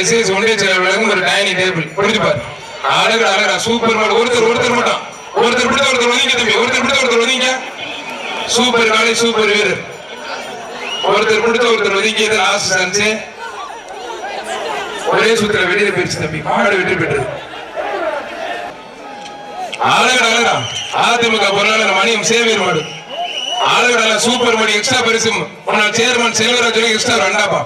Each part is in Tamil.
எஸ்எஸ் ஒன்றிய செயலாளர்களும் ஒரு டைனிங் டேபிள். புரிஞ்சுப்பாரு அழகு அழகா சூப்பர் மாடு. ஒருத்தர் ஒருத்தர் மட்டும். ஒருத்தர் பிடித்த ஒருத்தர் ஒதுங்க தம்பி. ஒருத்தர் பிடித்த ஒருத்தர் ஒதுங்க சூப்பர் காலை சூப்பர் வீரர். ஒருத்தர் பிடித்த ஒருத்தர் ஒதுங்கியது லாஸ்ட் சான்ஸ். ஒரே சுத்துல வெளியில போயிடுச்சு தம்பி. மாடு வெற்றி பெற்றது. அழகா அழகா. அதிமுக பொருளாளர் மணியம் சேவியர் மாடு. அழகடல சூப்பர் மணி எக்ஸ்ட்ரா பரிசு முன்னாள் சேர்மன் செல்வராஜ் எக்ஸ்ட்ரா ரெண்டாப்பா.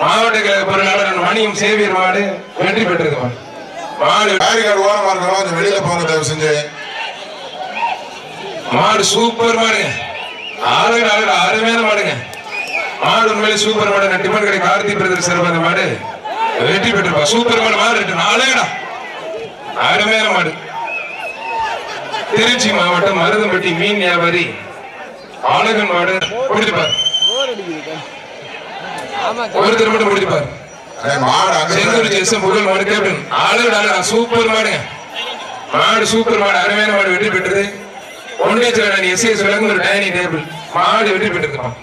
மாவட்ட கழக பொருளாளர் மணியம் சேவியர் மாடு வெற்றி பெற்றது மாடு. பேரிகார்டு ஓரமா இருக்கணும் கொஞ்சம் வெளியில போங்க தயவு செஞ்சு. மாடு சூப்பர் மாடுங்க அழகு அழகு அருமையான மாடுங்க. மாடு உண்மையிலே சூப்பர் மாடு. டிபன் கடை கார்த்தி பிரதர் சிறந்த மாடு. வெற்றி பெற்றிருப்பா. சூப்பர் மாடு மாடு ரெண்டு நாளேடா அருமையான மாடு. திருச்சி மாவட்டம் மருதம்பட்டி மீன் வியாபாரி. அழகன் மாடு. முடிச்சுப்பார் ஒருத்தர் மட்டும் முடிச்சுப்பார் செந்தூர் ஜெசம் புகழ் மாடு கேப்டன் அழகு அழகா சூப்பர் மாடுங்க. மாடு சூப்பர் மாடு. அருமையான மாடு வெற்றி பெற்றது. செயலாளர் எஸ் எஸ் விளங்கும் ஒரு டைனிங் டேபிள் மாடு வெற்றி பெற்றிருக்கோம்?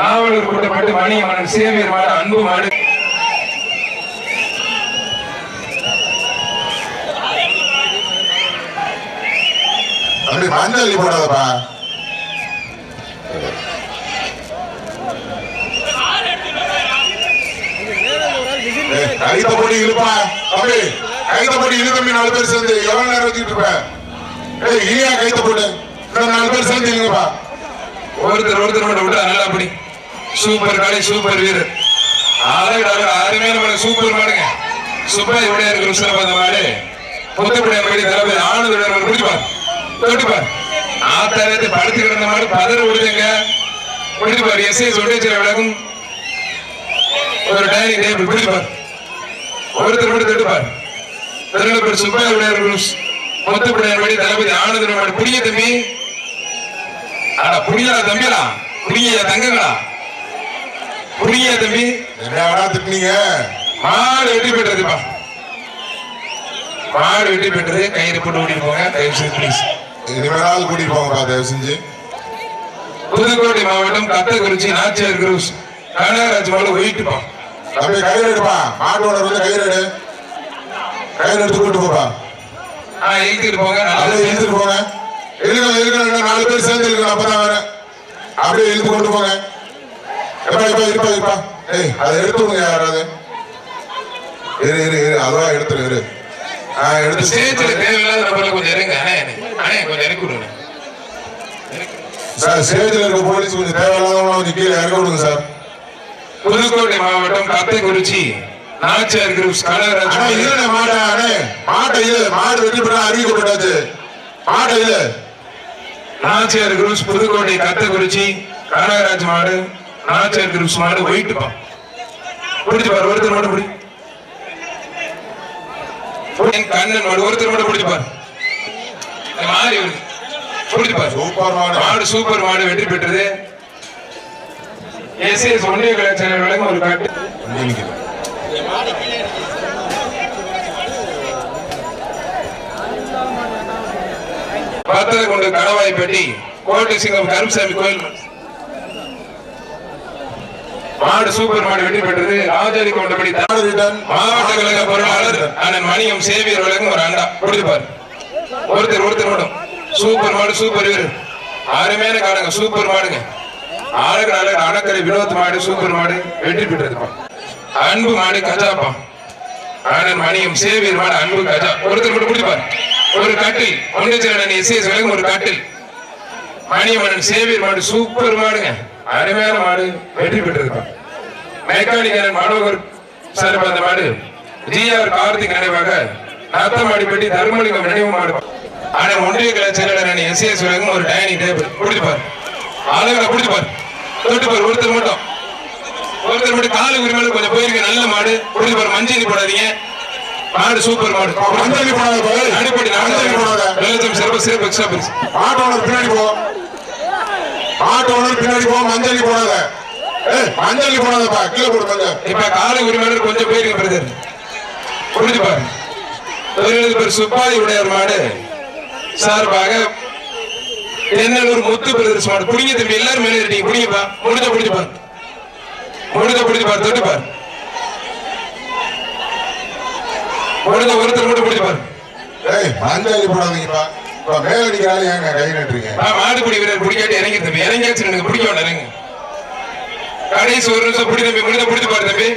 காவலூர் கூட்டப்பட்டு மணியம்மன் சேவியர் மாடு அன்பு மாடு. அப்படி மஞ்சள் போடாதப்பா. கைத்த போட்டு இழுப்பா. தம்பி கைத்த போட்டு இழு தம்பி நாலு பேர் சேர்ந்து. எவ்வளவு நேரம் வச்சுட்டு இருப்ப? ஏய் இனியா கைத்த போட்டு. இன்னும் நாலு பேர் சேர்ந்து இழுங்கப்பா. ஒருத்தர் ஒருத்தர் மட்டும் விட்டா நல்லா அப்படி சூப்பர் காலை சூப்பர் வீரர். அழகு அழகு அருமையான சூப்பர் மாடுங்க. சுப்பாய் விடையா இருக்கிற சிறப்பான மாடு. புத்தப்படைய படி தலைவர் ஆனந்த பிடிச்சுப்பார் தொட்டுப்பார் ஆத்தாரத்தை படுத்து கிடந்த மாடு பதற விடுதுங்க பிடிச்சுப்பார் எஸ்ஐ சொன்னேச்சர விளக்கும். ஒரு டைனிங் டேபிள் பிடிச்சுப்பார் ஒருத்தர் மட்டும் தொட்டுப்பார் திருநெல்வேலி சுப்பாய் விடையா முத்துப்படைய படி தளபதி ஆனந்த மாடு பிடிக்க தம்பி. அட புரியல தம்பிடா புரிய தங்கங்களா? புரிய தம்பி. என்னடா திட்டினீங்க? மாடு வெற்றி பெற்றதுப்பா. மாடு வெற்றி பெற்றது. கயிறு போட்டு ஓடிட்டு போங்க. தயவு செய்து ப்ளீஸ் இனிமேலாவது கூட்டிட்டு போங்கப்பா தயவு செஞ்சு. புதுக்கோட்டை மாவட்டம் கத்தக்குறிச்சி நாச்சியார் குரூஸ் கனகராஜ் மாடு ஒயிட்டுப்பா. தம்பி கயிறு எடுப்பா. மாட்டு ஓனர் வந்து கயிறு எடு. கயிறு எடுத்து கூட்டு போப்பா. இழுத்துட்டு போங்க. அப்படியே. இழுத்துட்டு போங்க. இழுக்கணும் இழுக்கணும் நாலு பேர் சேர்ந்து இழுக்கணும் அப்பதான் வரேன் அப்படியே இழுத்து கொண்டு போங்க. எப்பா இப்ப இருப்பா இருப்பா. ஏய் அதை எடுத்து விடுங்க யாராவது. இரு இரு இரு. அதுவா எடுத்துரு இரு. ஆ எடுத்து ஸ்டேஜ்ல தேவையில்லாத நபர்ல கொஞ்சம் இறங்க அண்ணே அண்ணே. அண்ணே கொஞ்சம் இறக்கி விடுங்க. சார் ஸ்டேஜ்ல இருக்க போலீஸ் கொஞ்சம் தேவையில்லாதவங்க கொஞ்சம் கீழே இறக்க விடுங்க சார். புதுக்கோட்டை மாவட்டம் கத்தக்குறிச்சி. நாச்சியார் குரூஸ் கனகராஜ். இல்ல மாட்டை அண்ணே. மாட்டை இது மாடு வெற்றி பெற அறிவிக்கப்பட்டாச்சு மாட்டை இது. நாச்சியார் குரூஸ் புதுக்கோட்டை கத்தக்குறிச்சி கனகராஜ் மாடு நாச்சியார் குரூஸ் மாடு ஒயிட்டுப்பா பிடிச்சு பாரு ஒருத்தர் மட்டும் பிடி. கண்ணன் மாடு ஒருத்தர் மட்டும் பிடிச்சு பாரு. மாறி பிடிச்சு பாரு. சூப்பர் மாடு. மாடு சூப்பர் மாடு வெற்றி பெற்றது. எஸ்எஸ் ஒன்றிய வழங்கும் ஒரு காட்டு. பத்தரை கொண்டு கடவாய்ப்பட்டி கோட்டை சிங்கம் கருப்பசாமி கோயில். மாடு சூப்பர் மாடு வெற்றி பெற்றது. ராஜாதி கொண்டபடி மாவட்ட கழக பொருளாளர் அண்ணன் மணியம் சேவியர் வழங்கும் ஒரு அண்டா. கொடுத்துப்பார் ஒருத்தர் ஒருத்தர் மட்டும். சூப்பர் மாடு சூப்பர் வீரர். அருமையான காடுங்க சூப்பர் மாடுங்க. அழகு அழகு அணக்கரை வினோத் மாடு சூப்பர் மாடு வெற்றி பெற்றதுப்பா. அன்பு மாடு கஜாப்பா. அண்ணன் மணியம் சேவியர் மாடு அன்பு கஜா. ஒருத்தர் மட்டும் குடிப்பார். ஒரு கட்டில். ஒன்றிச்சலன் எஸ்எஸ் விலகும் ஒரு கட்டில். மணியம்மன் சேவியர் மாடு சூப்பர் மாடுங்க. அருமையான மாடு வெற்றி பெற்றதுப்பா. மெக்கானிக்கல் மாணவர் சார் அந்த மாடு ஜிஆர் கார்த்திக் நினைவாக நத்தமாடிப்பட்டி தர்மலிங்கம் நினைவு மாடு. ஆனால் ஒன்றிய கலை செயலாளர் எஸ் எஸ் விலகும் ஒரு டைனிங் டேபிள். குடிப்பார். ஆளுகளை குடிப்பார் தொட்டுப்பார் ஒருத்தர் மட்டும். ஒருத்தர் மட்டும் காலு உரிமையில கொஞ்சம் போயிருக்க நல்ல மாடு. பிடிச்சுப்பார் மஞ்சள் போடாதீங்க. மாடு சூப்பர் மாடு. மஞ்சள் போடாத பாரு. அடிப்படி மஞ்சள் போடாத. வெள்ளச்சம் சிறப்பு சிறப்பு எக்ஸ்ட்ரா பரிசு மாட்டு ஓனர் பின்னாடி போ. மாட்டு ஓனர் பின்னாடி போ மஞ்சள் போடாத. மஞ்சள் போடாதப்பா. கீழே போடு மஞ்சள். இப்ப காலை உரிமையாளர் கொஞ்சம் போயிருங்க பிரதர் புரிஞ்சு பாரு. பேர் சுப்பாதி உடையார் மாடு. சார்பாக தென்னலூர் முத்து பிரதர்ஸ் மாடு? புடிங்க தம்பி எல்லாரும் மேலே இருக்கீங்க புடிங்கப்பா. முடிஞ்ச புடிச்சு பாரு. முடிஞ்ச புடிச்சு பாரு தொட்டு பாரு. முடிஞ்ச ஒருத்தர் மட்டும் பிடிச்சு பாரு. ஏய் மஞ்சள் போடாதீங்கப்பா. இப்ப மேல அடிக்கிறாள் ஏங்க கை நட்டுறீங்க? ஆ, மாடுபிடி வீரர் பிடிக்காட்டி இறங்கி தம்பி. இறங்கியாச்சு எனக்கு பிடிக்க வேண்டாம் இறங்கு. கடைசி ஒரு நிமிஷம் பிடி தம்பி முடிஞ்ச பிடிச்சு பாரு தம்பி.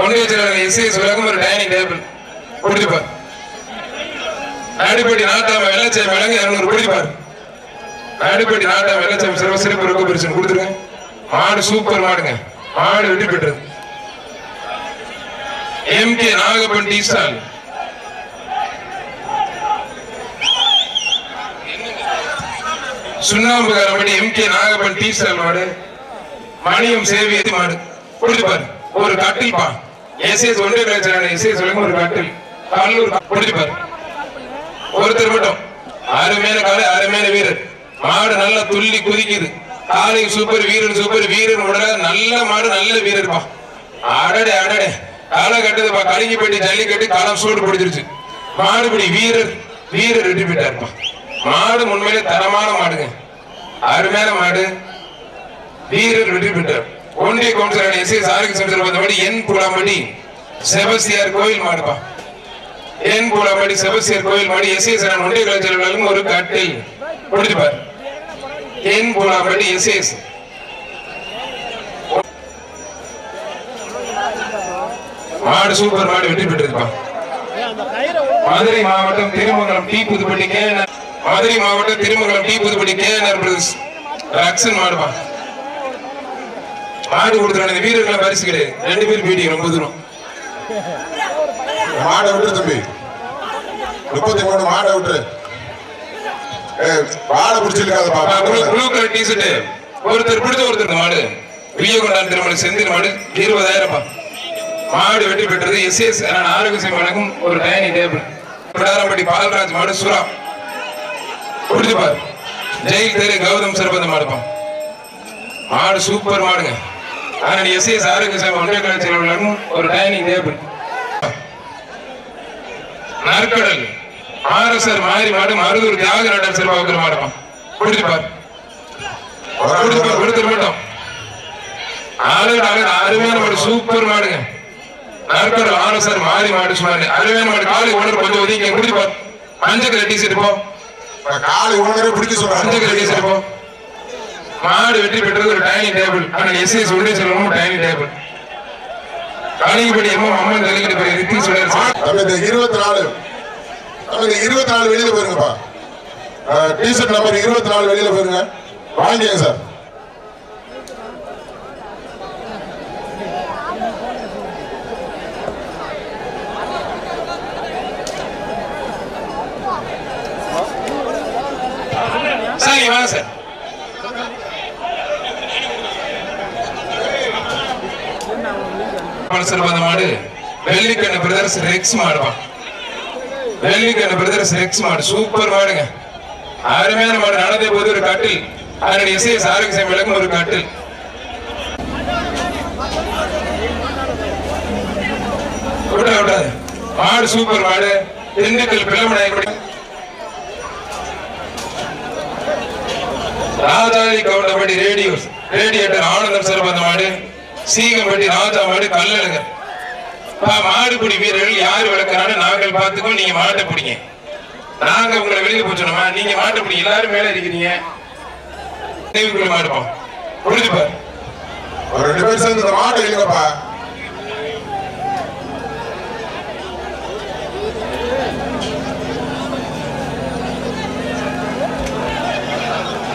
ஒன்று வச்சிருக்காங்க எஸ்ஐஎஸ் விளக்கம் ஒரு டைனிங் டேபிள் பிடிச்சு நாடுபட்டி நாட்டாம வெள்ளச்சே விலங்கு இரநூறு பிடிச்சு நாடுபட்டி நாட்டாம வெள்ளச்சாமி சிறப்பு சிறப்பு ரொக்க பிரிச்சு கொடுத்துருங்க. மாடு சூப்பர் மாடுங்க. மாடு வெற்றி பெற்றது. M K Nagappan tea stall. சுண்ணாம்புகாரம்படி M K Nagappan tea stall மாடு. மணியம் சேவியது மாடு. பிடிச்சு பாரு ஒரு கட்டில் பா ஏசிஎஸ் ஒன்றிய பேச்சாளர் ஏசிஎஸ் சொல்லுங்க ஒரு கட்டில் கல்லூர் பிடிச்சு பாரு ஒருத்தர் மட்டும். அருமையான காலை அருமையான வீரர். மாடு நல்லா துள்ளி குதிக்குது. காலை சூப்பர் வீரர் சூப்பர் வீரர் உடல நல்ல மாடு நல்ல வீரர் பா அடடே அடடே. காலை கட்டுதுப்பா போயிட்டு ஜல்லிக்கட்டு காலம் சூடு பிடிச்சிருச்சு. மாடுபிடி வீரர் வீரர் வெற்றி பெற்றாருப்பா. மாடு உண்மையிலே தரமான மாடுங்க. அருமையான மாடு வீரர் வெற்றி பெற்றார். ஒன்றிய கவுன்சிலர் எஸ் எஸ் ஆரோக்கிய சமிச்சர் வந்தபடி என் புலாம்படி செபஸ்தியார் கோயில் மாடுப்பா. என் புலாம்படி செபஸ்தியார் கோயில் மாடி எஸ் எஸ் ஒன்றிய கலைச்செல்வர்களும் ஒரு கட்டில் பிடிச்சுப்பார் என் புலாம்படி எஸ் எஸ் மாடு சூப்பர் மாடு வெற்றி பெற்றிருப்பான் மதுரை மாவட்டம் திருமங்கலம் டி புதுப்பட்டி கேஎன்ஆர் மதுரை மாவட்டம் Thirumangalam T Puthuppatti KNR brothers Rakshan மாடுப்பா. மாடு கொடுத்துறாங்க வீரர்களை பரிசு கிடையாது ரெண்டு பேரும் பீடி ரொம்ப தூரம். மாடை விட்டு தம்பி. முப்பத்தி மூணு மாடை விட்டு மாடை பிடிச்சிருக்காதப்பா ப்ளூ கலர் டிஷர்ட் ஒருத்தர் பிடிச்ச ஒருத்தர் மாடு. மாடு கொண்டாடு திருமணம் செந்தில் மாடு. இருபதாயிரம் மாடு வெற்றி பெற்றது எஸ் எஸ். ஆரோக்கிய வழங்கும் ஒரு டைனிங் டேபிள். பிடாரம்பட்டி பால்ராஜ் மாடு சுறா. பிடிச்சு பாரு. ஜெயில் தேர் கௌதம் சிறப்பந்த மாடுப்பா மாடு சூப்பர் மாடுங்க. ஆனால் எஸ் எஸ் ஆரோக்கிய சேவை ஒன்றிய கலைச்சல் வழங்கும் ஒரு டைனிங் டேபிள். நற்கடல். ஆர்எஸ்ஆர் மாறி மாடு மருதூர் தியாகராடர் சிறுவாக்குற மாடுப்பா பிடிச்சு பாரு. பிடிச்சு பாரு ஒருத்தர் மட்டும். ஆளுங்க அழகு அருமையான மாடு சூப்பர் மாடுங்க. நற்கடல் ஆர்எஸ்ஆர் மாறி மாடு சுமார் அருமையான மாடு காலை உணர்வு கொஞ்சம் ஒதுக்கி பிடிச்சு பாரு. மஞ்சள் கலர் டிஷர்ட் போ. காலை உணவரை பிடிக்க மஞ்சள் கலர் டிஷர்ட் போ. மாடு வெற்றி பெற்றது ஒரு டைனிங் டேபிள் ஆனா எஸ்எஸ் ஒன்றே சொல்லணும் டைனிங் டேபிள் காளிங்கப்படி எம்மா அம்மன் தலைக்கிட்டு போய் ரித்தி சொல்றாரு தம்பி இந்த இருபத்தி நாலு தம்பி இந்த இருபத்தி நாலு வெளியில போயிருங்கப்பா. டிஷர்ட் நம்பர் இருபத்தி நாலு வெளியில போயிருங்க. வாங்கிங்க சார். சார் வாங்க சார். பல்சர் வந்த மாடு. வெள்ளிக்கண்ணு பிரதர்ஸ் ரெக்ஸ் மாடுப்பா. வெள்ளிக்கண்ண பிரதர்ஸ் ரெக்ஸ் மாடு. சூப்பர் மாடுங்க. அருமையான மாடு. நடந்தே போது ஒரு கட்டில். அதனுடைய எஸ்ஐஎஸ் ஆரோக்கிய விளக்கும் ஒரு கட்டில். விட்டா விட்டாது மாடு சூப்பர் மாடு. திண்டுக்கல் பிள்ளமநாயகப்படி ராஜாதி கவுண்டபடி ரேடியோ ரேடியேட்டர் ஆனந்தம் சிறப்பந்த மாடு. சீகம்பட்டி ராஜா மாடு கல்லழகர். மாடுபிடி வீரர்கள் யார் விளக்குறான்னு நாங்கள் பார்த்துக்கோ நீங்க மாட்டை பிடிங்க. நாங்க உங்களை வெளியில போச்சோமா நீங்க மாட்டை பிடி எல்லாரும் மேல இருக்கிறீங்க தேவிக்குள்ள மாடுப்போம் புரிஞ்சு பாரு. ஒரு ரெண்டு பேர் சேர்ந்து இந்த மாட்டை இழுங்கப்பா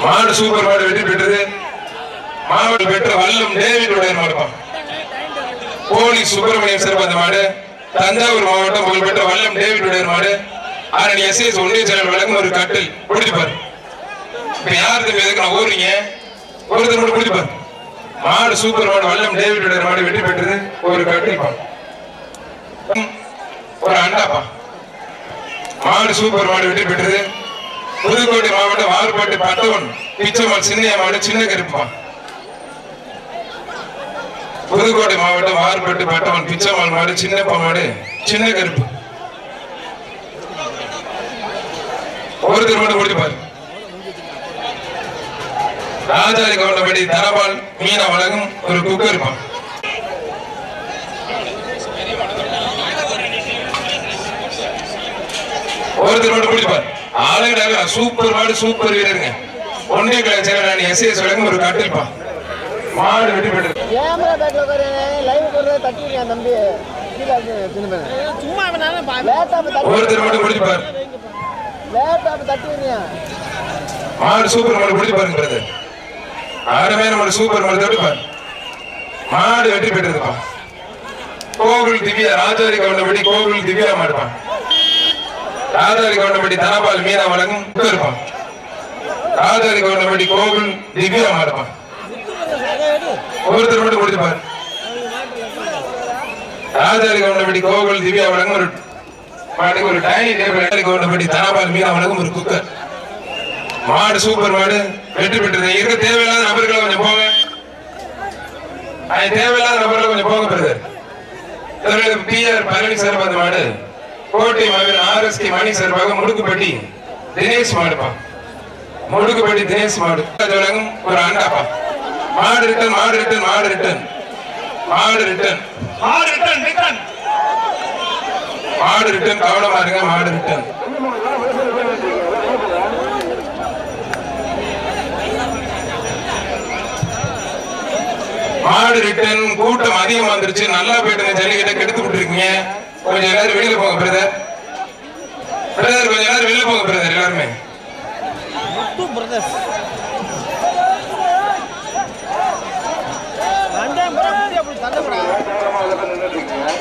மாடு சூப்பர் மாடு வெற்றி பெற்றது. மாவட்ட பெற்ற வல்லம் டேவிடுடைய மாடுப்பான் போலீஸ் சுப்பிரமணியம் சிறப்பு மாடு தஞ்சாவூர் மாவட்டம் புகழ்பெற்ற வல்லம் டேவிடுடைய மாடு ஆரணி எஸ்எஸ் ஒன்றிய செயலர் வழங்கும் ஒரு கட்டில். பிடிச்சு பாரு இப்ப யார் தம்பி எதுக்கு நான் ஓடுறீங்க ஒருத்தர் மட்டும் பிடிச்சு மாடு சூப்பர் மாடு வல்லம் டேவிடுடைய மாடு வெற்றி பெற்றது ஒரு கட்டில் ஒரு அண்டாப்பா மாடு சூப்பர் மாடு வெற்றி பெற்றது. புதுக்கோட்டை மாவட்டம் வார்பாட்டு பட்டவன் மாடு சின்ன மாடு சின்ன கருப்பான் புதுக்கோட்டை மாவட்டம் ஆறுபட்டு பட்டவன் பிச்சம்மாள் மாடு சின்னப்ப மாடு சின்ன கருப்பு. ஒருத்தர் மட்டும் கொடுத்து பாரு. ராஜாரி கவுண்டபடி தரபால் மீனா வழங்கும் ஒரு குக்கு இருப்பான். ஒருத்தர் மட்டும் கொடுத்து பாரு. ஆளுங்கடாக சூப்பர் மாடு சூப்பர் வீரருங்க. ஒன்றிய கலாச்சாரம் எஸ்எஸ் வழங்கும் ஒரு காட்டிருப்பான் மாடு வெட்டி பெற்றது கேமரா பேக்ல உட்காரு லைவ் போடுறது தட்டிடுறியா தம்பி. சும்மா ஒருத்தர் மட்டும் பிடிச்சு பாரு. லேப்டாப் தட்டிடுறியா மாடு சூப்பர் மாடு பிடிச்சு பாருங்க பிரதர் அருமையான மாடு சூப்பர் மாடு. தொட்டு பாரு. மாடு வெற்றி பெற்றதுப்பா கோகுல் திவ்யா ராஜாரி கவுண்டபடி கோகுல் திவ்யா மாடுப்பான் ராஜாரி கவுண்டபடி தனபால் மீனா வழங்கும் இருப்பான் ராஜாரி கவுண்டபடி கோகுல் திவ்யா மாடுப்பான் ஒவ்வொருத்தர் மட்டும் கொடுத்து ராஜாரி கவுண்டபடி கோகுல் திவ்யா வழங்கும் ஒரு பாட்டுக்கு ஒரு டைனிங் டேபிள் கவுண்டபடி தனபால் மீனா வழங்கும் ஒரு குக்கர். மாடு சூப்பர் மாடு வெற்றி பெற்றது. இருக்க தேவையில்லாத நபர்களை கொஞ்சம் போங்க. அது தேவையில்லாத நபர்களை கொஞ்சம் போங்க பிரதர். இவர்களுக்கு பி ஆர் பழனி சார்பாக மாடு. கோட்டை மகன் ஆர் எஸ் கே மணி சார்பாக முடுக்குப்பட்டி தினேஷ் மாடுப்பா. முடுக்குப்பட்டி தினேஷ் மாடு. அது வழங்கும் ஒரு அண்டாப்பா. மாடு ரிட்டன் மாடு ரிட்டன் மாடு ரிட்டன் மாடு ரிட்டன் மாடு ரிட்டர்ன் ரிட்டர்ன் மாடு ரிட்டன் கவனமா இருங்க மாடு ரிட்டன் மாடு ரிட்டன் கூட்டம் அதிகமா வந்துருச்சு. நல்லா போயிட்டு ஜல்லிக்கட்டை கெடுத்து விட்டுருக்கீங்க. கொஞ்சம் எல்லாரும் வெளியில போங்க பிரதர் பிரதர் கொஞ்சம் எல்லாரும் வெளியில போங்க பிரதர் எல்லாருமே. முத்து பிரதர்ஸ் ரெண்டாம் முறை முடி அப்படி தள்ளப்படா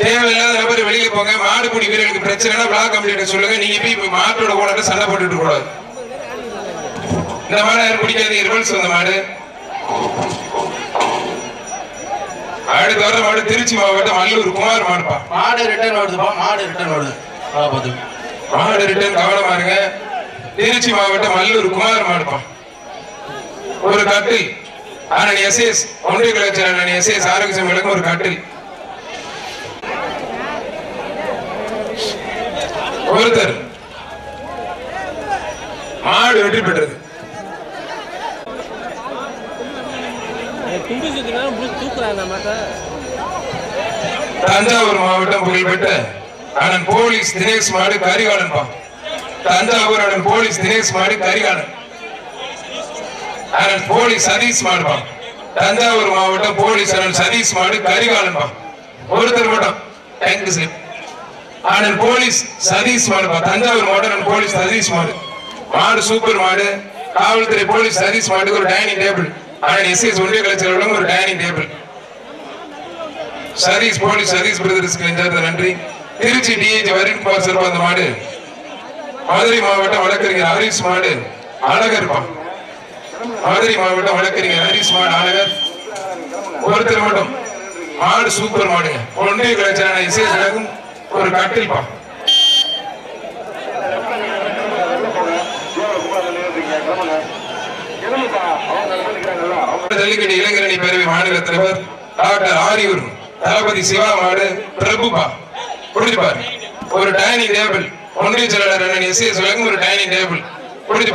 தேவையில்லாத நபர் வெளியில போங்க. மாடுபிடி வீரர்களுக்கு பிரச்சனைனா பிளாக் கம்ப்ளீட் சொல்லுங்க. நீங்க போய் மாட்டோட ஓனர்ட்ட சண்டை போட்டுட்டு கூடாது இந்த மாடு யாரும் பிடிக்காது ரிவல்ஸ் வந்த மாடு. அடுத்த வர மாடு திருச்சி மாவட்டம் அல்லூர் குமார் மாடுப்பா. மாடு ரிட்டர்ன் வருதுப்பா. மாடு ரிட்டர்ன் ஆ பார்த்து. மாடு ரிட்டர்ன் கவனமா இருங்க. திருச்சி மாவட்டம் அல்லூர் குமார் மாடுப்பா. ஒரு கட்டில் அண்ணன் எஸ்எஸ் ஒன்றிய கலாச்சார எஸ் எஸ்எஸ் ஆரோக்கியம் விளக்கம் ஒரு கட்டில். ஒருத்தர் மாடு வெற்றி பெற்றது. தஞ்சாவூர் மாவட்டம் புகழ்பெற்ற அண்ணன் போலீஸ் தினேஷ் மாடு கரிகாலன் பா தஞ்சாவூர் அண்ணன் போலீஸ் தினேஷ் மாடு கரிகாலன். அண்ணன் போலீஸ் சதீஷ் மாடு தஞ்சாவூர் மாவட்டம் போலீஸ் அண்ணன் சதீஷ் மாடு கரிகாலன்பா ஒருத்தர் மட்டும். தேங்க்யூ சார் அண்ணன் போலீஸ் சதீஷ் மாடுப்பா தஞ்சாவூர் மாவட்டம் போலீஸ் சதீஷ் மாடு. மாடு சூப்பர் மாடு. காவல்துறை போலீஸ் சதீஷ் மாடுக்கு ஒரு டைனிங் டேபிள் அண்ணன் எஸ்எஸ் ஒன்றிய கலைச்சல் ஒரு dining table Sathish police Sathish பிரதர்ஸ்க்கு நெஞ்சார்ந்த நன்றி. திருச்சி டிஏஜி வருண்குமார் சார்பா அந்த மாடு. மதுரை மாவட்டம் வழக்கறிஞர் ஹரிஸ் மாடு. அழகர் மதுரை மாவட்டம் வழக்கறிஞர் ஹரிஸ் மாடு ஒருத்தர் மட்டும் மாடு சூப்பர் மாடுங்க. ஒன்றிய கலைச்சலான இசை ஒரு கட்டில் பா ஜல்லிக்கட்டு இளைஞரணி பேரவை மாநில தலைவர் டாக்டர் ஆரியூர் தளபதி சிவா மாடு பிரபுபா புரிஞ்சுப்பார் ஒரு டைனிங் டேபிள் ஒன்றிய செயலாளர் அண்ணன் எஸ் எஸ் ஒரு டைனிங் டேபிள். பிடிச்சு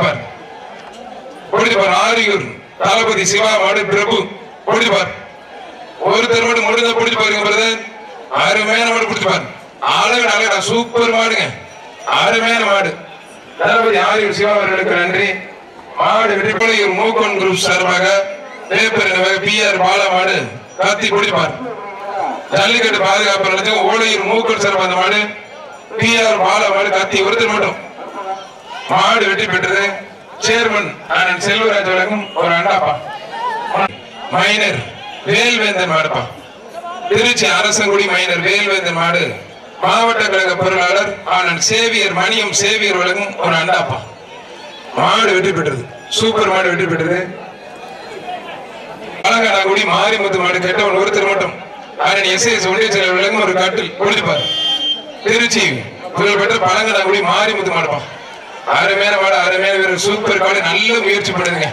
பாரு ஆரியூர் தளபதி சிவா மாடு பிரபு பிடிச்சு ஒருத்தர் மட்டும் முடிஞ்ச பிடிச்சு பாருங்க பிரதர். அருமையான மாடு பிடிச்சு பாரு. அழகு அழகா சூப்பர் மாடுங்க. அருமையான மாடு. தளபதி ஆரியூர் சிவா அவர்களுக்கு நன்றி. மாடு வெற்றிப்படையூர் மூக்கன் குரூப் சார்பாக பேப்பர் பி ஆர் பாலா மாடு கத்தி பிடிச்சு ஜல்லிக்கட்டு பாதுகாப்பு நடத்தி ஓலையூர் மூக்கன் சார்பாக அந்த மாடு பி ஆர் பாலா மாடு கத்தி ஒருத்தர் மட்டும். மாடு வெற்றி பெற்றது. சேர்மன் அண்ணன் செல்வராஜ் வழங்கும் ஒரு அண்டாப்பா. மைனர் வேல்வேந்தன் மாடுப்பா. திருச்சி அரசங்குடி மைனர் வேல்வேந்தன் மாடு. மாவட்ட கழக பொருளாளர் ஆனந்த் சேவியர் மணியம் சேவியர் வழங்கும் ஒரு அண்டாப்பா. மாடு வெற்றி பெற்றது. சூப்பர் மாடு வெற்றி பெற்றது. பழங்கடாங்குடி மாரிமுத்து மாடு கெட்டவன் ஒருத்தர் மட்டும் ஆனந்த் எஸ் எஸ் ஒன்றிய செயலர் வழங்கும் ஒரு கட்டில். கொடுத்துப்பார் திருச்சி புகழ்பெற்ற பழங்கடாங்குடி மாரிமுத்து மாடுப்பா. அருமையான மாடு அருமையான வீரர். சூப்பர் காடு நல்ல முயற்சி பண்ணுங்க.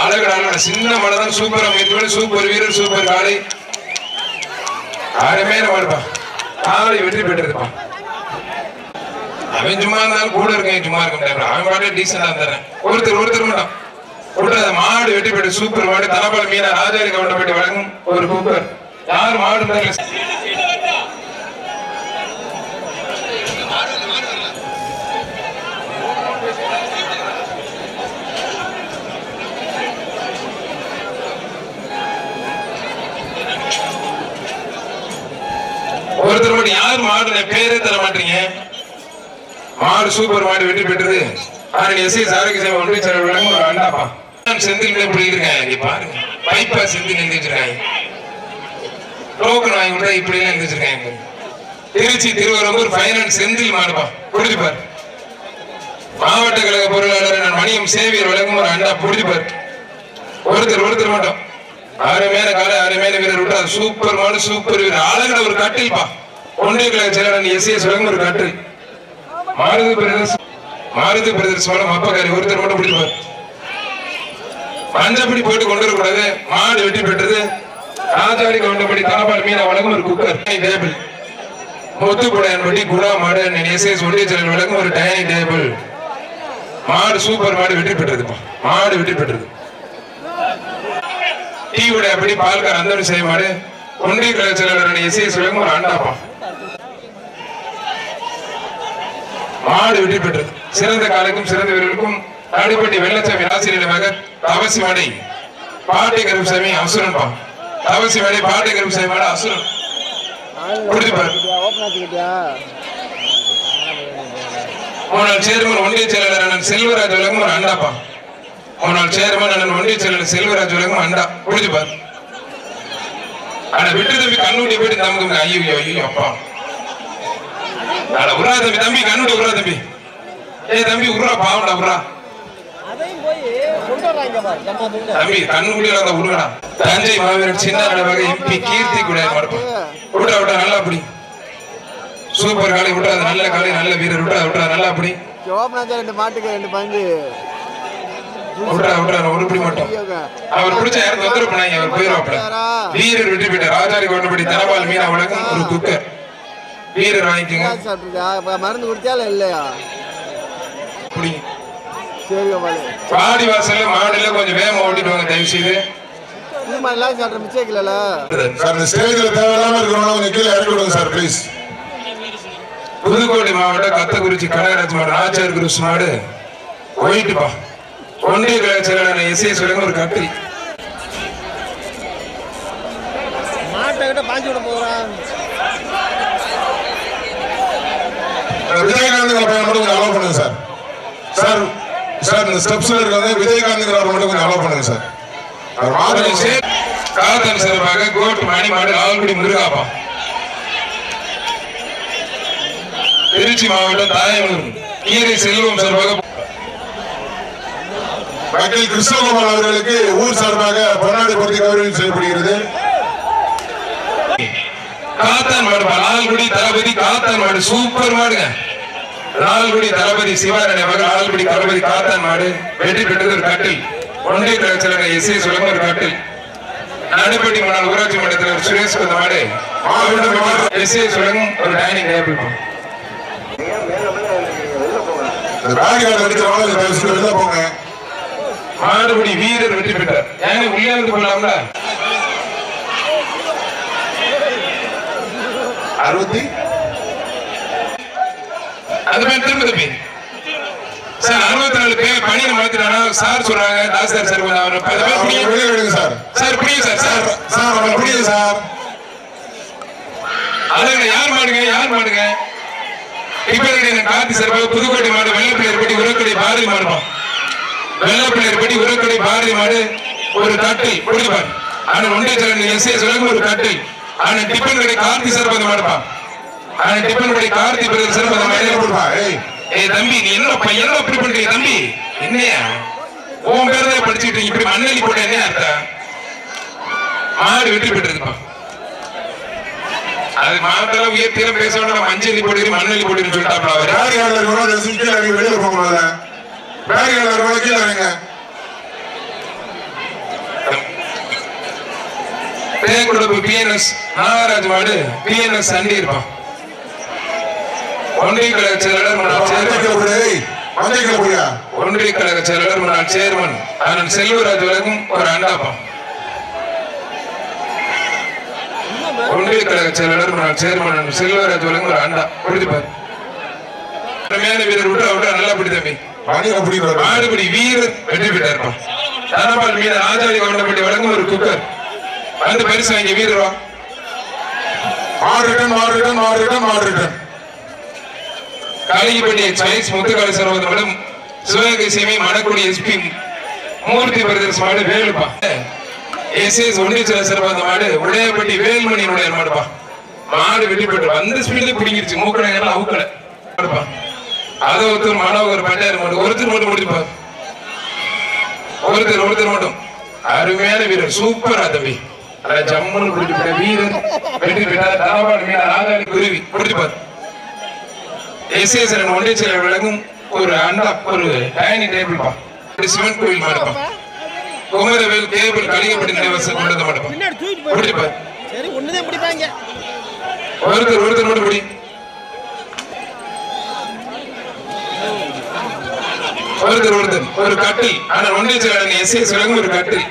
அழகு சின்ன மாடு தான் சூப்பரா முயற்சி பண்ணி. சூப்பர் வீரர் சூப்பர் காலை அருமையான மாடுப்பா காலை வெற்றி பெற்றதுப்பா அவன் சும்மா இருந்தாலும் கூட இருக்கேன். சும்மா இருக்க முடியாது. அவன் பாட்டே டீசெண்டா தரேன் ஒருத்தர் ஒருத்தர் மட்டும். விட்டுறாத மாடு வெற்றி பெற்று சூப்பர் மாடு தலபால் மீனா ராஜாரி கவுண்டப்பட்டி வழங்கும் ஒரு குக்கர் யார் மாடு ஒருத்தர் மட்டும் யார் மாடு பேரே தர மாட்டீங்க? மாடு சூப்பர் மாடு வெற்றி பெற்றது. ஆனால் எஸ் எஸ் ஆரோக்கிய ஒன்றிய செயலர் ஒரு அண்டாப்பா செந்தில் இப்படி இருக்காங்க பாருங்க. பைப்பா செந்தில் எழுதி டோக்கன் வாங்கி விட்டா இப்படி எல்லாம் எழுதி திருச்சி திருவரம்பூர் ஃபைனான்ஸ் செந்தில் மாடுப்பா. புரிஞ்சு பாரு. மாவட்ட கழக பொருளாளர் நான் மணியம் சேவியர் வழங்கும் ஒரு அண்டா புரிஞ்சு பாரு. ஒருத்தர் ஒருத்தர் மட்டும். அருமையான காலை அருமையான வீரர் விட்டார் சூப்பர் மாடு சூப்பர் வீரர். அழகுல ஒரு கட்டில்பா ஒன்றிய கழக செயலாளர் எஸ் ஏ ஒரு கட்டில். Maruti brothers Maruti brothers madam அப்பக்காரி ஒருத்தர் மட்டும் பிடிப்பார் மஞ்சப்படி போட்டு கொண்டு வரக்கூடாது. மாடு வெட்டி பெற்றது. ராஜாடி கவுண்டபடி தாபால் மீன வழங்கும் ஒரு குக்கர். டேபிள் முத்துக்குடையன்படி குடா மாடு எஸ் எஸ் ஒன்றிய செயலாளர் வழங்கும் ஒரு டைனிங் டேபிள் மாடு சூப்பர் மாடு வெற்றி பெற்றதுப்பா. மாடு வெற்றி பெற்றது. டீ விட அப்படி பால்கார் அந்த செய்ய மாடு ஒன்றிய கழக செயலாளர் எஸ் எஸ் ஒரு அண்டாப்பா மாடு வெற்றி பெற்றது. சிறந்த காலைக்கும் சிறந்த வீரர்களுக்கும் அடிப்பட்டி வெள்ளச்சாமி ஆசிரியர் மகன் தவசி மடை பாட்டி கருப்பசாமி அசுரன் பா தவசி மடை பாட்டி கருப்பசாமி மாடு அசுரன் புரிஞ்சு சேர்மன் ஒன்றிய செயலாளர் செல்வராஜ் வழங்கும் ஒரு அண்டாப்பா முன்னாள் சேர்மன் அண்ணன் ஒன்றிய செயலாளர் செல்வராஜ் வழங்கும் அண்டா. புரிஞ்சு பாரு. ஆனா விட்டு தம்பி கண்ணூடி போயிட்டு நமக்கு ஐயோ ஐயோ அப்பா. அட உரா தம்பி தம்பி கண்ணுடி உரா தம்பி. ஏய் தம்பி உரா பாவம்டா உரா தம்பி கண்ணுக்குடியில அந்த உருகடா தஞ்சை மாவீரன் சின்ன வகை எம்பி கீர்த்தி கூட மறுப்பா விட்டா விட்டா நல்லா அப்படி சூப்பர் காலை விட்டா நல்ல காலை நல்ல வீரர். விட்டா விட்டா நல்லா அப்படி ரெண்டு மாட்டுக்கு ரெண்டு பங்கு. விட்டா விட்டா உருப்படி மட்டும். அவர் பிடிச்ச யாரும் தொந்தரவு பண்ணாங்க அவர் போயிருவாப்ல வீரர் வெற்றி பெற்ற ராஜாரி கொண்டபடி தனபால் மீனா உலகம் ஒரு குக்கர். வீரர் வாங்கிக்கோங்க. மருந்து குடிச்சாலும் இல்லையா? வாடி வாசல்ல மாடுல கொஞ்சம் வேகமா ஓட்டிட்டு வாங்க தயவு செய்து புதுக்கோட்டை மாவட்டம் கத்தக்குறிச்சி கடகராஜ் மாடு ஆச்சார் குருஸ் மாடு. ஒயிட்டுப்பா ஒன்றிய கழக செயலாளர் எஸ் எஸ் ஒரு கட்டில் மாட்டை கிட்ட பாஞ்சு விட போகிறான் விஜயகாந்த் பையன் மட்டும் கொஞ்சம் அலோவ் பண்ணுங்க சார். சார் சார் இந்த ஸ்டெப்ஸ்ல இருக்கவங்க விஜயகாந்த் அவர் மட்டும் கொஞ்சம் அலோவ் பண்ணுங்க சார். அவர் மாதிரி சே- காத்தன் சிறப்பாக கோட்டு மணி மாடு ஆல்குடி முருகாப்பா திருச்சி மாவட்டம் தாயனூர் கீரை செல்வம் சார்பாக வக்கீல் கிருஷ்ணகுமார் அவர்களுக்கு ஊர் சார்பாக பொன்னாடி பொருத்தி கௌரவம் செய்யப்படுகிறது. காத்தான் மாடு லால்குடி தளபதி காத்தான் மாடு சூப்பர் மாடுங்க. லால்குடி தளபதி சிவாரணி மகன் லால்குடி தளபதி காத்தான் மாடு வெற்றி பெற்றது ஒரு கட்டில். ஒன்றிய கலைச்சலங்க எஸ் ஏ சொல்லுங்க ஒரு கட்டில். நடுப்பட்டி மணல் ஊராட்சி மன்றத்தில் ஒரு சுரேஷ் குந்த மாடு. எஸ் ஏ சொல்லுங்க ஒரு டைனிங் டேபிள். அந்த பேக் கார்டு வெளில போங்க. மாடுபடி வீரர் வெற்றி பெற்றார். ஏன்னா உள்ளே வந்து போடலாம்ல அறுபத்தி? அது மாதிரி திரும்ப தம்பி. சார் அறுபத்தி நாலு பேர் பணியை மாத்தினானா சார் சொல்றாங்க தாசிதார் சார் கொஞ்சம் அவர் விடுங்க சார். சார் புரியுது சார் சார். சார் அவங்க புரியுது சார். அதான் யார் மாடுங்க யார் மாடுங்க? இப்ப கார்த்தி சார் புதுக்கோட்டை மாடு வெள்ளப்பிள்ளையர் படி உரக்கடை பாரதி மாடுப்போம் வெள்ளப்பிள்ளையர் படி உரக்கடை பாரதி மாடு ஒரு தட்டில் குடிப்பார் ஆனா ஒன்றை சொல்ல எஸ் ஏ ஒரு தட்டில். ஆனா டிப்பன் கடை கார்த்தி சார் அந்த மாடுப்பான். ஆனா டிப்பன் கடை கார்த்தி பிரதர் சார் அந்த வெளியே மாடு கொடுப்பா? ஏய் தம்பி நீ என்ன பையன்? இப்படி பண்றீங்க தம்பி? என்னையா? உன் பேர் தான் படிச்சுட்டு. இப்படி மண்ணெலி போட்ட என்ன அர்த்தம்? மாடு வெற்றி பெற்றிருப்பான் அது மாவட்டம் உயர்த்தியில பேச வேண்டாம். மஞ்சள் போடுறீங்க மண்ணெலி போடுறீங்கன்னு சொல்லிட்டாப்ல அவரு. கீழே இறங்கி வெளியில போங்க கார்டில் இருக்கிறவங்க கீழே இறங்க பேங்குடப்பு பிஎன்எஸ் நாகராஜ் மாடு பிஎன்எஸ் சண்டி இருப்பான். ஒன்றிய கழக செயலாளர் ஒன்றிய கழக செயலாளர் முன்னாள் சேர்மன் அண்ணன் செல்வராஜ் விலகும் ஒரு அண்டாப்பம் ஒன்றிய கழக செயலாளர் முன்னாள் சேர்மன் செல்வராஜ் விலகும் ஒரு அண்டா திறமையான வீரர் விட்டு விட்டா நல்லா பிடி தம்பி மணியில் பிடிக்கிறாரு மாடுபிடி வீரர் வெற்றி பெற்றார் தனபால் மீது ராஜாளி கவுண்டப்பட்டி வழங்கும் ஒரு குக்கர். வந்து பரிசு வாங்கி வீரர்? வா மாடு ரிட்டன் மாடு ரிட்டன் காளிப்பட்டி சாய்ஸ் முத்துக்கால சர்வதம் சிவகங்கை சீமை மணக்குடி எஸ்பி மூர்த்தி பிரதர்ஸ் மாடு வேலுப்பா. எஸ் எஸ் ஒன்றிய சிறப்பாந்த மாடு உடையப்பட்டி வேல்மணியினுடைய மாடுப்பா. மாடு வெற்றி பெற்று அந்த ஸ்பீட்ல பிடிங்கிருச்சு. மூக்கடையெல்லாம் அவுக்கல. மாடுப்பா. அதை ஒருத்தர் மனோகர் பட்டாயிரம் மாடு ஒருத்தர் மட்டும் முடிப்பார் ஒருத்தர் ஒருத்தர் மட்டும். அருமையான வீரர் சூப்பரா தம்பி. அட ஜம்முன்னு பிடிச்சிட்ட வீரர். வெற்றி பெற்றார். தனபால் மீது ராஜாளி குருவி பிடிச்சிப்பார் எஸ்ஏசரன் ஒன்றிய செயலர் விளங்கும் ஒரு அண்டா ஒரு டைனிங் டேபிள் பா. சிவன் கோயில் மாடுப்பா. குமரவேல் கேபிள் கலிங்கப்பட்டி நிலைவாசல் கொண்டு வந்த ஒண்ணுதான் பிடிப்பாங்க ஒருத்தர் ஒருத்தர் மட்டும் பிடி ஒருத்தர் ஒருத்தர் ஒரு கட்டில் ஆனா ஒன்றிய செயலாளர் எஸ்ஏஎஸ் விளங்கும் ஒரு கட்டில்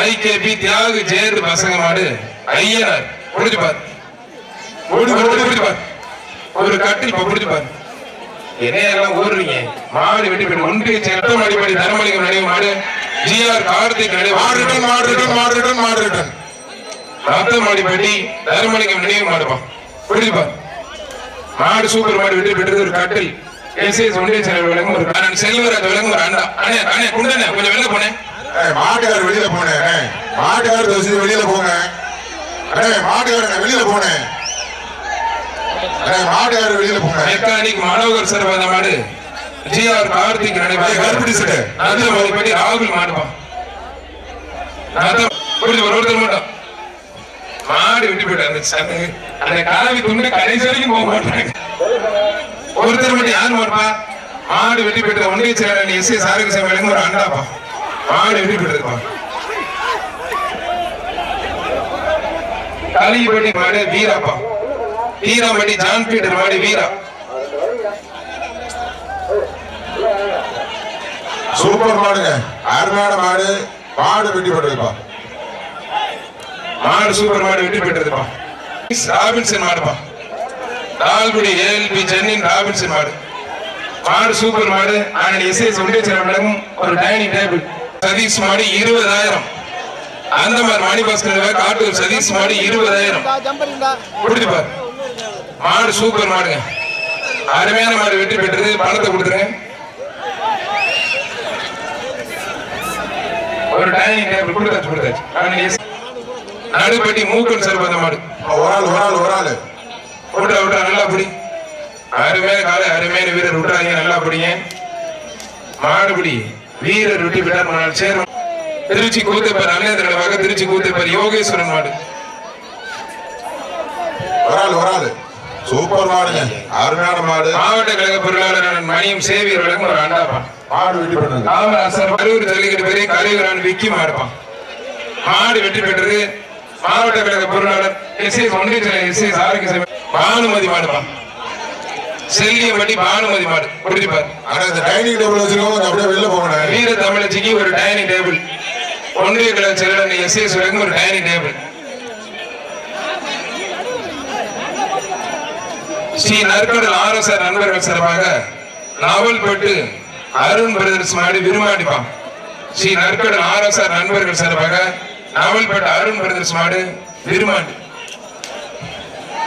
ஐகேபி தியாகு ஜெயர் பசங்க மாடு. ஐயனார். பிடிச்சு பாரு. பிடிச்சு பாரு. ஒரு கட்டில் பிடிச்சு பாரு. என்னையெல்லாம் ஓடுறீங்க மாடு வெட்டி போயிட்டு ஒன்றிய செயலர் அடிப்படை தரமலிங்கம் நினைவு மாடு? ஜிஆர் கார்த்திக் நினைவு மாடு. ரிட்டன் மாடு ரிட்டன் மாடு ரிட்டன் மாடு ரிட்டன். ரத்தமாடிப்பட்டி தர்மலிங்கம் நினைவு மாடுப்பா. புரியுதுப்பா மாடு சூப்பர் மாடு வெற்றி பெற்றது ஒரு கட்டில். எஸ்எஸ் ஒன்றிய செயலர் விளங்கும் ஒரு அண்ணன் செல்வராஜ் விளங்கும் ஒரு அண்ணா அண்ணே அண்ணே குண்டனே கொஞ்சம் வெளில போனேன் ஏய் மாட்டுக்காரர் வெளியில போனேன் தயவு செஞ்சு வெளியில போங்க ஏய் மாட்டுக்காரர் வெளியில போனேன் ஏய் மாட்டுக்காரர் வெளியில போங்க மெக்கானிக் மனோகர் சார் வந்த மாடு ஜிஆர் கார்த்திக் ஏய், நினைவு கருப்பட்டி செட்டு. ரத்தமாடிப்பட்டி ராகுல் மாடுப்பா ரத்தம் புரியுது ஒரு ஒருத்தர் மட்டும் மாடு வெட்டி போயிட்டு அந்த சந்தை அந்த காவி துண்டு கடைசி வரைக்கும் போக மாட்டாங்க ஒருத்தர் மட்டும் யார் மாடுப்பா மாடு வெட்டி போயிட்டு ஒன்றிய செயலாளர் எஸ் எஸ் ஆரோக்கிய விளங்கும் ஒரு அண்டாப்பா? மாடு வெட்டி போயிட்டுப்பா காளிப்பட்டி மாடு வீராப்பா. வீராம்பட்டி ஜான் பீட்டர் மாடு வீரா. சூப்பர் மாடுங்க. அருமையான மாடு. மாடு வெட்டி போட்டுருப்பா மாடு சூப்பர் மாடு வெட்டி பெற்றதுப்பா ராபின்சன் மாடுப்பா. லால்குடி ஏஎல்பி சென்னின் ராபின்சன் மாடு. மாடு சூப்பர் மாடு. ஆனால் எஸ்எஸ் ஒன்றிய மேடம் ஒரு டைனிங் டேபிள். சதீஷ் மாடு இருபதாயிரம். அந்த மாதிரி மணிபாஸ்கர் காட்டூர் சதீஷ் மாடு இருபதாயிரம். கொடுத்துப்பார் மாடு சூப்பர் மாடுங்க. அருமையான மாடு வெற்றி பெற்றது. பணத்தை கொடுத்துருங்க. ஒரு டைனிங் டேபிள் கொடுத்தாச்சு கொடுத்தாச்சு. நடுப்பட்டி மூக்கன் சார் மாடு. ஒரு ஆள் ஒரு ஆள் ஒரு ஆள். விட்டா விட்டா நல்லா பிடி. அருமையான காலை அருமையான வீரர் விட்டாங்க நல்லா பிடிங்க. மாடுபிடி வீரர் விட்டு விட்டார் சேரும் திருச்சி கூத்தப்பர் அநேந்திரன் வகை திருச்சி கூத்தப்பர் யோகேஸ்வரன் மாடு. ஒரு ஆள் சூப்பர் மாடுங்க. அருமையான மாடு. மாவட்ட கழக பொருளாளர் மணியம் சேவியர் வழங்கும் ஒரு அண்டாப்பான் மாடு வெட்டி போட்டுருக்கு காமராசர் கரூர் ஜல்லிக்கட்டு பெரிய கரையூரான் விக்கி மாடுப்பான் மாடு வெற்றி பெற்றது. மாவட்ட கழக பொருளாளர் எஸ் எஸ் ஒன்றிய எஸ் எஸ் ஆரோக்கிய பானுமதி மாடுப்பான் செல்லியம்பட்டி பானுமதி மாடு. புரிஞ்சுப்பார் ஆனா இந்த டைனிங் டேபிள் வச்சிருக்கோம் அப்படியே வெளில போகணும் வீர தமிழச்சிக்கு ஒரு டைனிங் டேபிள். ஒன்றிய கழக செயலர் எஸ் எஸ் வரைக்கும் ஒரு டைனிங் டேபிள். ஸ்ரீ நற்கடல் ஆர்எஸ்ஆர் நண்பர்கள் சார்பாக நாவல்பட்டு அருண் பிரதர்ஸ் மாடு விருமாடிப்பான் ஸ்ரீ நற்கடல் ஆர்எஸ்ஆர் நண்பர்கள் சார்பாக நாவல்பட்டு அருண் பிரதர்ஸ் மாடு விருமாண்டி.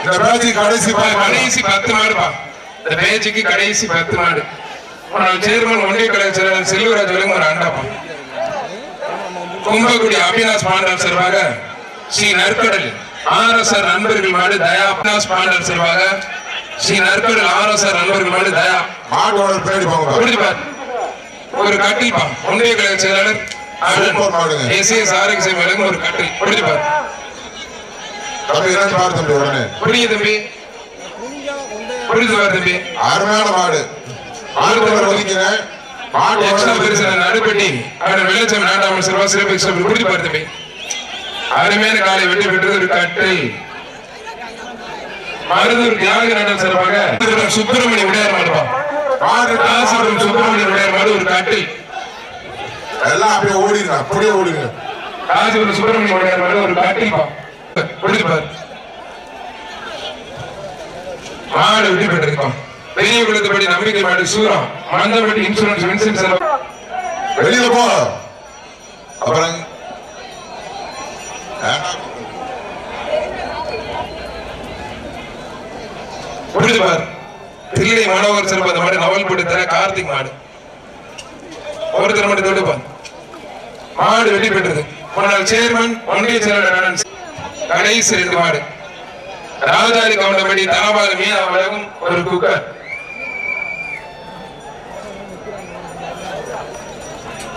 இந்த பேட்ச் கடைசி கடைசி பத்து மாடுப்பா இந்த பேச்சுக்கு கடைசி பத்து மாடு. சேர்மன் ஒன்றிய செயலாளர் செல்வராஜ் ஒரு அண்டாப்பா கும்பகுடி அவினாஷ் பாண்டர் சார்பாக ஸ்ரீ நற்கடல் ஆர்எஸ்ஆர் நண்பர்கள் மாடு தயா. அவினாஷ் பாண்டர் சார்பாக ஸ்ரீ நற்கடல் ஆர்எஸ்ஆர் நண்பர்கள் மாடு தயா. மாட்டோட போங்க பார். ஒரு கட்டில்பா ஒன்றிய கழக செயலாளர் சூப்பர் மாடுங்க. ஒரு கட்டில். புரிஞ்சு பார் தம்பி பாரு தம்பி உடனே. புரியுது தம்பி. புரியுது பார் தம்பி. அருமையான மாடு மாட்டோட ஒதுக்கிங்க. எக்ஸ்ட்ரா மாட்டோட பெருசா நடுப்பட்டி. அவர் வெள்ளச்சம் நாட்டாமல் சிறவா சிறப்பு எக்ஸ்ட்ரா குடி பார்த்துமே அருமையான காலை வெற்றி பெற்றது ஒரு கட்டை மருதூர் தியாக நடனம் சிறப்பாக. சுப்பிரமணிய விடையார் மாடுப்பா மாடு சுப்பிரமணிய விடையார் மாடு ஒரு கட்டில். எல்லாம் அப்படியே ஓடிடுங்க அப்படியே ஓடிடுங்க ராசிபுரம் சுப்பிரமணிய விடையார் மாடு ஒரு கட்டில்பா புரிஞ்சு பார். மாடு வெற்றி பெற்றிருக்கோம். பெரிய குளத்துப்படி நம்பிக்கை மாடு சூரம். மந்தப்பட்டி இன்சூரன்ஸ் வின்சென்ட் சிறப்பு வெளியில போ. அப்புறம் புரிஞ்சு பார். தில்லை மனோகர் சிறப்பு அந்த மாடு நவல் போட்டு தர கார்த்திக் மாடு. ஒருத்தர் மட்டும் தொடுப்பார் மாடு வெற்றி பெற்றது. முன்னாள் சேர்மன் ஒன்றிய செயலாளர் கடைசி ரெண்டு மாடு. ராஜாரி கவுண்டபடி தனபாக மீனா வழங்கும் ஒரு குக்கர்.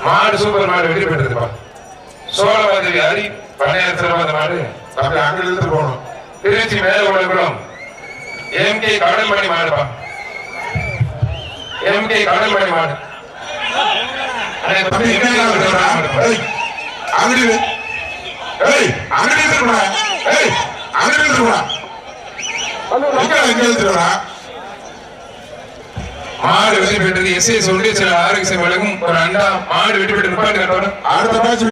மாடு சூப்பர் மாடு வெற்றி பெற்றதுப்பா. சோழபாதவி ஹரி பழைய சிறப்பாத மாடு. அப்படி அங்கிருந்து இழுத்து போகணும். திருச்சி மேல உலகம் எம் கே கடல் மணி மாடுப்பா. எம் கே கடல் மணி மாடு. அங்கடி ஏய் அங்கடி இழுத்துடா ஏய் அங்கடி எங்க மாடு வெற்றி பெற்றது. எஸ் சொல்லி சில ஆரோக்கிய வழங்கும் ஒரு அண்டா. மாடு வெற்றி பெற்று அடுத்த பேட்ச்